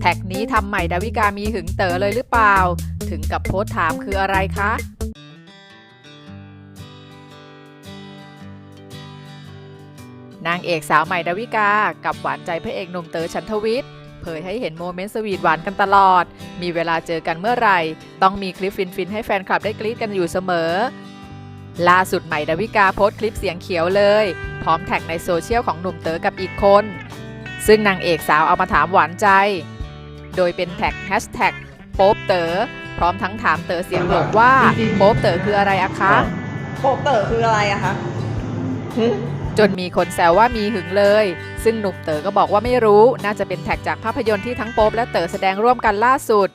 แท็กนี้ทำใหม่ดาวิกามีหึงเต๋อเลยหรือเปล่า ถึงกับโพสถามคืออะไรคะนางเอกสาวใหม่ดาวิกา กับหวานใจพระเอกหนุ่มเต๋อฉันทวิทย์เผยให้เห็นโมเมนต์สวีทหวานกันตลอด มีเวลาเจอกันเมื่อไหร่ ต้องมีคลิปฟินๆ ให้แฟนคลับได้กรี๊ดกันอยู่เสมอ ล่าสุดใหม่ดาวิกาโพสต์คลิปเสียงเขียวเลย พร้อมแท็กในโซเชียลของหนุ่มเต๋อกับอีกคน ซึ่งนางเอกสาวเอามาถามหวานใจ โดยเป็นแท็กแฮชแท็กโป๊บเต๋อพร้อมทั้งถามเต๋อเสียงหลงว่าโป๊บเต๋อคืออะไรอะคะโปกเตอร์คืออะไรอะคะหึจนมีคนแซวว่ามีหึงเลย ซึ่งหนุ่มเต๋อก็บอกว่าไม่รู้ น่าจะเป็นแท็กจากภาพยนตร์ที่ทั้งโป๊ปและเต๋อแสดงร่วมกันล่าสุด